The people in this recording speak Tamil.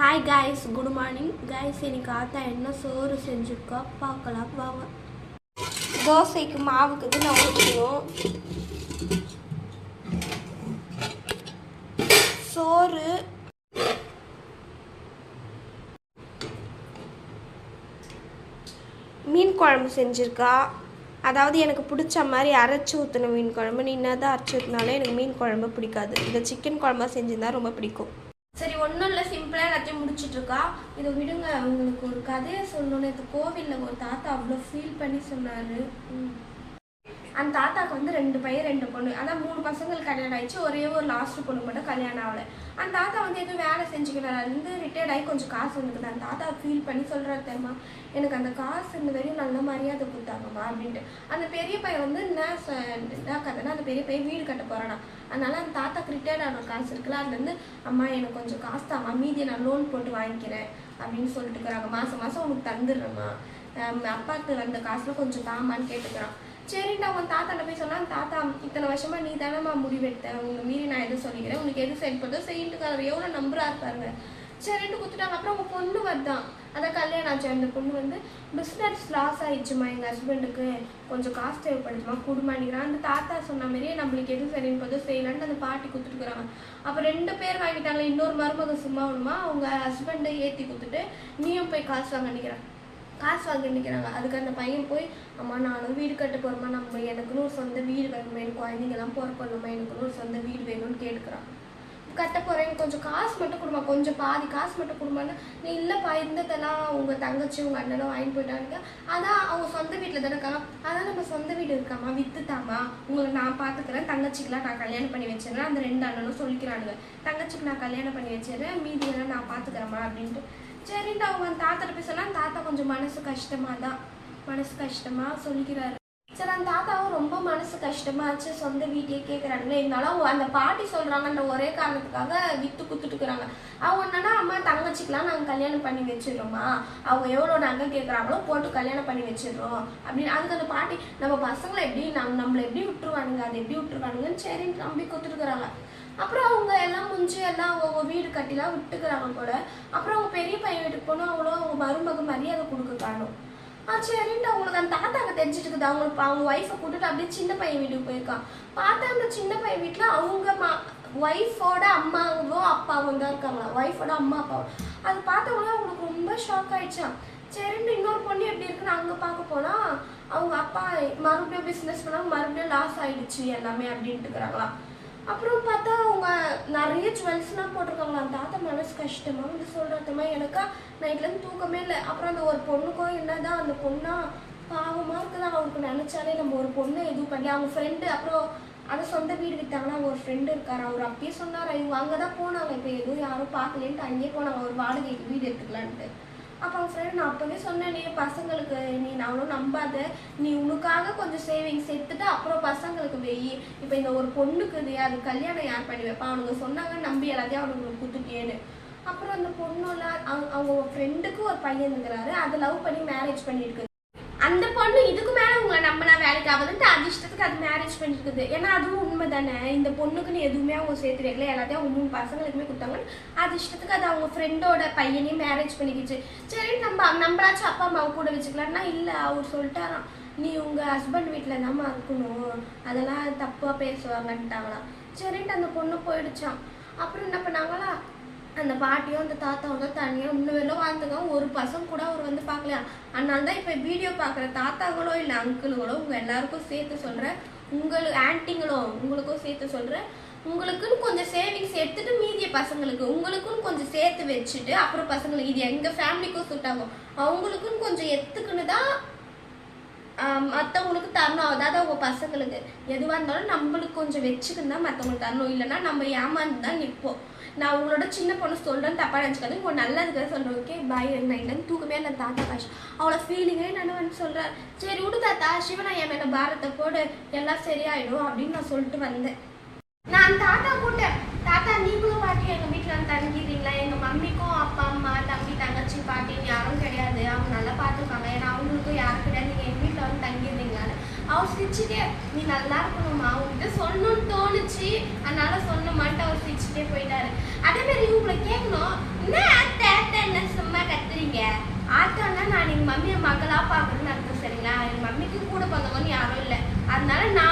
Hi guys good morning guys இன்னைக்கு ஆத்தா என்ன சோறு செஞ்சுருக்கா பார்க்கலாம். வாங்க. தோசைக்கு மாவுக்கு இது நான் ஊற்றணும் சோறு. மீன் குழம்பு செஞ்சுருக்கா. அதாவது எனக்கு பிடிச்ச மாதிரி அரைச்சி ஊற்றின மீன் குழம்பு. நீ என்ன தான் அரைச்சி ஊற்றினாலும் எனக்கு மீன் குழம்பு பிடிக்காது. இந்த சிக்கன் குழம்பா செஞ்சிருந்தா ரொம்ப பிடிக்கும். சரி ஒன்றும் இல்லை சிம்பிளாக எல்லாத்தையும் முடிச்சிட்டு இருக்கா இதை விடுங்க உங்களுக்கு ஒரு கதையை சொல்லணும்னு இது கோவிலில் ஒரு தாத்தா அவ்வளோ ஃபீல் பண்ணி சொன்னார். அந்த தாத்தாக்கு வந்து ரெண்டு பையன் ரெண்டு பொண்ணு. அதான் மூணு பசங்களுக்கு கல்யாணம் ஆயிடுச்சு. ஒரே ஒரு லாஸ்ட் பொண்ணு மட்டும் கல்யாணம் ஆகல. அந்த தாத்தா வந்து எதுவும் வேலை செஞ்சுக்கிறாருந்து ரிட்டையர்ட் ஆகி கொஞ்சம் காசு வந்துக்குது அந்த தாத்தா ஃபீல் பண்ணி சொல்கிறாரு தெரியுமா? எனக்கு அந்த காசு இந்த வரையும் நல்ல மரியாதை கொடுத்தாங்கம்மா அப்படின்ட்டு. அந்த பெரிய பையன் வந்து என்ன கதைனா அந்த பெரிய பையன் வீடு கட்ட போகிறானா அதனால அந்த தாத்தாக்கு ரிட்டையர்ட் ஆன காசு இருக்குல்ல அதுலேருந்து அம்மா எனக்கு கொஞ்சம் காசு தாம்மா. மீதியை நான் லோன் போட்டு வாங்கிக்கிறேன் அப்படின்னு சொல்லிட்டு இருக்கிறாங்க. மாதம் மாதம் உனக்கு தந்துடுறேம்மா. அஹ் அப்பாவுக்கு வந்த காசில் கொஞ்சம் தாமான்னு கேட்டுக்கிறான். சரின்ட்டு அவங்க தாத்தாட்ட போய் சொன்னா தாத்தா இத்தனை வருஷமா நீ தானேம்மா முடிவெடுத்தேன் உங்க மீறி நான் எதுவும் சொல்லிக்கிறேன்? உனக்கு எது சைட் பண்ணுறதோ செய்யிட்டு அவர் எவ்வளோ நம்புறா இருப்பாருங்க சரின்ட்டு குத்துட்டாங்க. அப்புறம் அவங்க பொண்ணு வருதான் அதான் கல்யாணம் ஆச்சு. அந்த பொண்ணு வந்து பிஸ்னஸ் லாஸ் ஆயிடுச்சுமா எங்கள் ஹஸ்பண்டுக்கு கொஞ்சம் காசு தேவைப்படுதுமா குடும்பம் அந்த தாத்தா சொன்ன மாதிரியே நம்மளுக்கு எது சரின்னு பார்த்தோ செய்யலான்னு அந்த பாட்டி கொடுத்துருக்குறாங்க அப்போ ரெண்டு பேர் வாங்கிட்டாங்களே. இன்னொரு மருமக சும்மா வேணுமா அவங்க ஹஸ்பண்டை ஏற்றி கொடுத்துட்டு நீயும் போய் காசு வாங்க நினைக்கிறான் காசு வாங்கி நிற்கிறாங்க அதுக்கு அந்த பையன் போய் அம்மா நானும் வீடு கட்ட போகிறோமா நம்ம எனக்குன்னு ஒரு சொந்த வீடு வேணுமா எனக்கு குழந்தைங்கெல்லாம் பிறக்கணுமா எனக்குன்னு ஒரு சொந்த வீடு வேணும்னு கேட்டுக்கிறான். கட்ட போகிறேன் கொஞ்சம் காசு மட்டும் கொடுமா கொஞ்சம் பாதி காசு மட்டும் கொடுமான்னு நீ இல்லைப்பா இருந்ததெல்லாம் உங்கள் தங்கச்சி உங்கள் அண்ணனும் வாங்கி போயிட்டாங்க அதான் அவங்க சொந்த வீட்டில் தானே இருக்காங்க. அதான் நம்ம சொந்த வீடு இருக்காமா வித்துட்டாமா உங்களை நான் பார்த்துக்கிறேன் தங்கச்சிக்கெலாம் நான் கல்யாணம் பண்ணி வச்சிடுறேன். அந்த ரெண்டு அண்ணனும் சொல்லிக்கிறானுங்க. தங்கச்சிக்கு நான் கல்யாணம் பண்ணி வச்சிடுறேன். மீதியெல்லாம் நான் பார்த்துக்கிறேம்மா அப்படின்ட்டு. சரின்ட்டு அவங்க அந்த தாத்தாட்ட போய் சொன்னால் தாத்தா கொஞ்சம் மனசு கஷ்டமாக தான் மனசு கஷ்டமாக சொல்லிக்கிறாரு சரி அந்த தாத்தாவும் ரொம்ப மனசு கஷ்டமாச்சு சொந்த வீட்டையே கேட்குறாங்களே இருந்தாலும் அவங்க அந்த பாட்டி சொல்கிறாங்கன்ற ஒரே காரணத்துக்காக வித்து குத்துட்டுக்கிறாங்க அவங்க என்னன்னா அம்மா தங்கச்சிக்கெலாம் நாங்கள் கல்யாணம் பண்ணி வச்சிடுறோமா அவங்க எவ்வளோ நகை கேட்குறாங்களோ போட்டு கல்யாணம் பண்ணி வச்சிடுறோம். அப்படின்னு அதுக்கு அந்த பாட்டி நம்ம பசங்களை எப்படி நம் நம்மளை எப்படி விட்டுருவானுங்க? அதை எப்படி விட்டுருவானுங்கன்னு சரின்னு நம்பி கொடுத்துருக்குறாங்க அப்புறம் அவங்க எல்லாம் முடிஞ்சு எல்லாம் அவங்க வீடு கட்டிலாம் விட்டுக்கிறாங்க போல. அப்புறம் அவங்க பெரிய பையன் வீட்டுக்கு போனால் அவங்களும் அவங்க மருமக மரியாதை கொடுக்க காணும் ஆ சரின்ட்டு அவங்களுக்கு அந்த தாத்தாங்க தெரிஞ்சிட்டு இருக்குது அவங்களுக்கு அவங்க ஒய்ஃபை கூட்டிட்டு அப்படியே சின்ன பையன் வீட்டுக்கு போயிருக்கான். பார்த்தா அந்த சின்ன பையன் வீட்டில் அவங்க மா ஒய்ஃபோட அம்மாவோ அப்பாவும் தான் இருக்காங்களா? ஒய்ஃபோட அம்மா அப்பாவும். அது பார்த்தவங்க அவங்களுக்கு ரொம்ப ஷாக் ஆயிடுச்சான் சரின்னு இன்னொரு பொண்ணு எப்படி இருக்குன்னு அங்கே பார்க்க போனால் அவங்க அப்பா மறுபடியும் பிஸ்னஸ் பண்ணாங்க மறுபடியும் லாஸ் ஆயிடுச்சு எல்லாமே அப்படின்ட்டு இருக்கிறாங்களா? அப்புறம் பார்த்தா அவங்க நிறைய ஜுவல்ஸ்லாம் போட்டிருக்காங்களா? அந்த தாத்தா மனசு கஷ்டமாக வந்து சொல்கிறதுமா எனக்கா நைட்லேருந்து தூக்கமே இல்லை. அப்புறம் அந்த ஒரு பொண்ணுக்கும் என்னதான் அந்த பொண்ணா பாவமாக இருக்குதான் அவருக்கு நினச்சாலே நம்ம ஒரு பொண்ணை எதுவும் பண்ணி அவங்க ஃப்ரெண்டு அப்புறம் அந்த சொந்த வீடு விற்றாங்கன்னா அவங்க ஒரு ஃப்ரெண்டு இருக்கார்? அவர் அப்பயே சொன்னார் இவங்க அங்கே தான் போனாங்க. இப்போ எதுவும் யாரும் பார்க்கலேன்ட்டு அங்கேயே போனாங்க. ஒரு வாடகைக்கு வீடு எடுத்துக்கலான்ட்டு. அப்போ அவங்க ஃப்ரெண்ட் நான் அப்போவே சொன்னேனே பசங்களுக்கு நீ நான் அவ்வளோ நம்பாத. நீ உனக்காக கொஞ்சம் சேவிங்ஸ் எடுத்துட்டு அப்புறம் பசங்களுக்கு வெயி இப்போ இந்த ஒரு பொண்ணுக்கு இது கல்யாணம் யார் பண்ணி வைப்பா? அவனுங்க சொன்னாங்க நம்பி எல்லாத்தையும் அவனுங்களுக்கு குத்துட்டேன்னு அப்புறம் அந்த பொண்ணுல அவங்க அவங்க ஃப்ரெண்டுக்கு ஒரு பையன் இருக்கிறாரு அதை லவ் பண்ணி மேரேஜ் பண்ணியிருக்கு அந்த பொண்ணு இதுக்கு மேல உங்களை நம்மளா வேலைக்கு ஆகுதுன்ட்டு அது இஷ்டத்துக்கு அது மேரேஜ் பண்ணிருக்குது. ஏன்னா அதுவும் உண்மை தானே இந்த பொண்ணுக்குன்னு எதுவுமே அவங்க சேர்த்து வைக்கல. எல்லாத்தையும் அவங்க மூணு பசங்களுக்குமே கொடுத்தாங்க அது இஷ்டத்துக்கு அது அவங்க ஃப்ரெண்டோட பையனையும் மேரேஜ் பண்ணிக்கிச்சு. சரி நம்ம நம்மளாச்சும் அப்பா அம்மாவை கூட வச்சுக்கலாம்னா இல்லை அவர் சொல்லிட்டாராம். நீ உங்க ஹஸ்பண்ட் வீட்டில் தாம்மா இருக்கணும். அதெல்லாம் தப்பா பேசுவாங்கன்ட்டாங்களாம். சரின்ட்டு அந்த பொண்ணு போயிடுச்சான் அப்புறம் என்ன பண்ணாங்களா? அந்த பாட்டியும் அந்த தாத்தாவும் தான் தனியாக இன்னும் வெளில வாழ்ந்துங்க ஒரு பசங்க கூட அவர் வந்து பார்க்கலையா? அதனால தான் இப்போ வீடியோ பார்க்குற தாத்தாங்களோ இல்லை அங்கிளுங்களோ உங்கள் எல்லாருக்கும் சேர்த்து சொல்கிறேன் உங்களுக்கு ஆன்ட்டிங்களோ உங்களுக்கும் சேர்த்து சொல்கிறேன் உங்களுக்குன்னு கொஞ்சம் சேவிங்ஸ் எடுத்துட்டு மீதிய பசங்களுக்கு உங்களுக்குன்னு கொஞ்சம் சேர்த்து வச்சுட்டு அப்புறம் பசங்களுக்கு இது எங்கள் ஃபேமிலிக்கும் சுட்டாகும் அவங்களுக்குன்னு கொஞ்சம் எத்துக்குன்னு தான் மற்றவங்களுக்கு தரணும். அதாவது அவங்க பசங்களுக்கு எதுவாக இருந்தாலும் நம்மளுக்கு கொஞ்சம் வச்சுக்கணும் தான் மற்றவங்களுக்கு தரணும். இல்லைன்னா நம்ம ஏமாந்து தான் நிற்போம். நான் உங்களோட சின்ன பொண்ணு சொல்கிறேன் தப்பாக நினச்சிக்காது உங்க இருக்கிற சொல்கிறேன் ஓகே பாய் இல்லைன்னு தூக்கமே இல்லை தாத்தா காஷ் அவ்வளோ ஃபீலிங்கே நான் வந்து சொல்கிறேன் சரி விடு தாத்தா. சிவனா என் மேலே பாரத்தை போடு. எல்லாம் சரியாயிடும் அப்படின்னு நான் சொல்லிட்டு வந்தேன். நான் தாத்தா கூட்டேன் தாத்தா நீங்களும் பாட்டி எங்கள் வீட்டில் தங்கிடுறீங்களா எங்கள் மம்மிக்கும் அப்பா அம்மா தம்பி தங்கச்சி பாட்டி சிரிச்சுட்டே நீ நல்லா இருக்கணும்மா உங்ககிட்ட சொல்லணும்னு தோணுச்சு. அதனால சொன்ன மாட்டேன் அவர் சிரிச்சுட்டே போயிட்டாரு. அதே மாதிரி உங்களை கேட்கணும் என்ன அத்தை அத்தை என்ன சும்மா கத்துறீங்க? ஆத்தான்னா நான் எங்க மம்மியை மகளா பார்க்கணும்னு அர்த்தம் சரிங்களா? என் மம்மிக்கு கூட பிறந்தவங்கன்னு யாரும் இல்லை. அதனால நான்